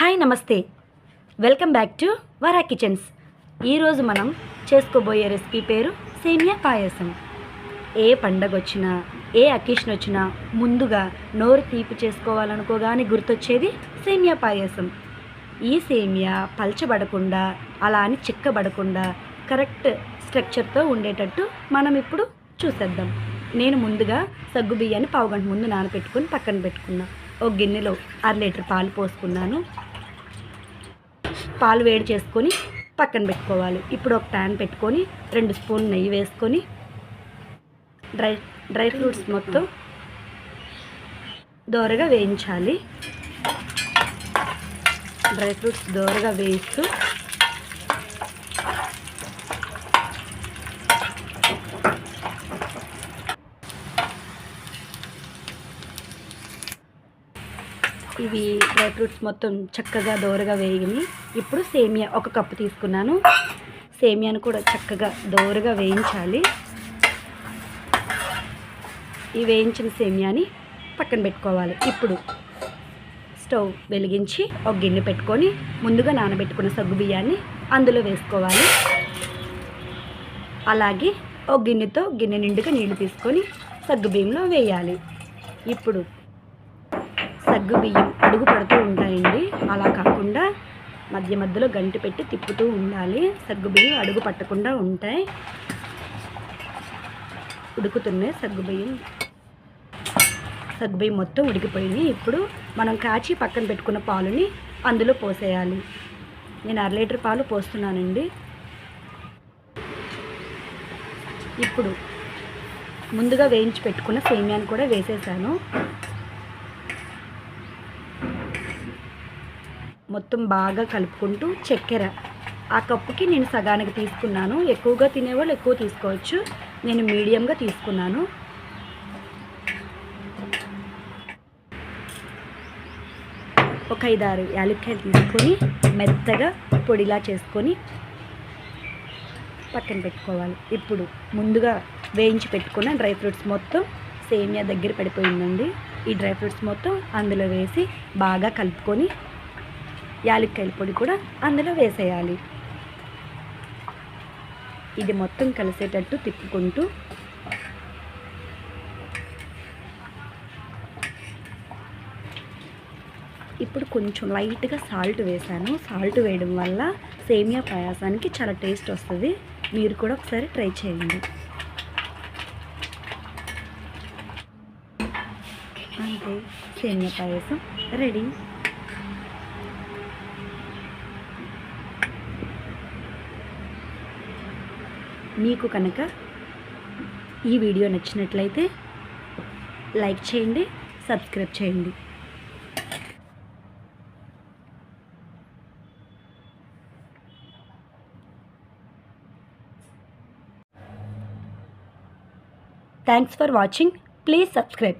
Hi నమస్తే. Welcome back to Vara Kitchens. ఈరోజు మనం చేసుకోబోయే రెసిపీ పేరు సేమియా పాయసం. ఏ పండగ వచ్చినా ఏ అకేషన్ వచ్చినా ముందుగా నోరు తీపి చేసుకోవాలనుకోగానే గుర్తొచ్చేది సేమియా పాయసం. ఈ సేమియా పల్చబడకుండా అలా అని చిక్కబడకుండా కరెక్ట్ స్ట్రక్చర్తో ఉండేటట్టు మనం ఇప్పుడు చూసేద్దాం. నేను ముందుగా సగ్గు బియ్యాన్ని పావుగంట ముందు నానబెట్టుకొని పక్కన పెట్టుకున్నా. ఒక గిన్నెలో అర లీటర్ పాలు పోసుకున్నాను. పాలు వేడి చేసుకొని పక్కన పెట్టుకోవాలి. ఇప్పుడు ఒక ప్యాన్ పెట్టుకొని రెండు స్పూన్ నెయ్యి వేసుకొని డ్రై డ్రై ఫ్రూట్స్ మొత్తం దోరగా వేయించాలి. డ్రై ఫ్రూట్స్ దోరగా వేయిస్తూ ఇవి డ్రై ఫ్రూట్స్ మొత్తం చక్కగా దోరగా వేగినాయి. ఇప్పుడు సేమియా ఒక కప్పు తీసుకున్నాను. సేమియాను కూడా చక్కగా దోరగా వేయించాలి. ఈ వేయించిన సేమియాని పక్కన పెట్టుకోవాలి. ఇప్పుడు స్టవ్ వెలిగించి ఒక గిన్నె పెట్టుకొని ముందుగా నానబెట్టుకున్న సగ్గు బియ్యాన్ని అందులో వేసుకోవాలి. అలాగే ఒక గిన్నెతో గిన్నె నిండుగా నీళ్ళు తీసుకొని సగ్గు బియ్యంలో వేయాలి. ఇప్పుడు సగ్గు బియ్యం అడుగు పడుతూ ఉంటాయండి. అలా కాకుండా మధ్య మధ్యలో గంటి పెట్టి తిప్పుతూ ఉండాలి. సగ్గు బియ్యం అడుగు పట్టకుండా ఉంటాయి. ఉడుకుతున్నాయి సగ్గు బియ్యం. సగ్గు బియ్యం మొత్తం ఉడికిపోయింది. ఇప్పుడు మనం కాచి పక్కన పెట్టుకున్న పాలుని అందులో పోసేయాలి. నేను అర లీటర్ పాలు పోస్తున్నానండి. ఇప్పుడు ముందుగా వేయించి పెట్టుకున్న సేమియాని కూడా వేసేసాను. మొత్తం బాగా కలుపుకుంటూ చక్కెర. ఆ కప్పుకి నేను సగానికి తీసుకున్నాను. ఎక్కువగా తినేవాళ్ళు ఎక్కువ తీసుకోవచ్చు. నేను మీడియంగా తీసుకున్నాను. ఒక ఐదారు యాలక్కాయలు తీసుకొని మెత్తగా పొడిలా చేసుకొని పక్కన పెట్టుకోవాలి. ఇప్పుడు ముందుగా వేయించి పెట్టుకున్న డ్రై ఫ్రూట్స్ మొత్తం సేమియా దగ్గర పడిపోయిందండి. ఈ డ్రై ఫ్రూట్స్ మొత్తం అందులో వేసి బాగా కలుపుకొని యాలక్కాయల పొడి కూడా అందులో వేసేయాలి. ఇది మొత్తం కలిసేటట్టు తిప్పుకుంటూ ఇప్పుడు కొంచెం లైట్గా సాల్ట్ వేసాను. సాల్ట్ వేయడం వల్ల సేమియా పాయాసానికి చాలా టేస్ట్ వస్తుంది. మీరు కూడా ఒకసారి ట్రై చేయండి. అంతే సేమియా పాయసం రెడీ. మీకు కనుక ఈ వీడియో నచ్చినట్లయితే లైక్ చేయండి సబ్స్క్రైబ్ చేయండి. Thanks for watching please subscribe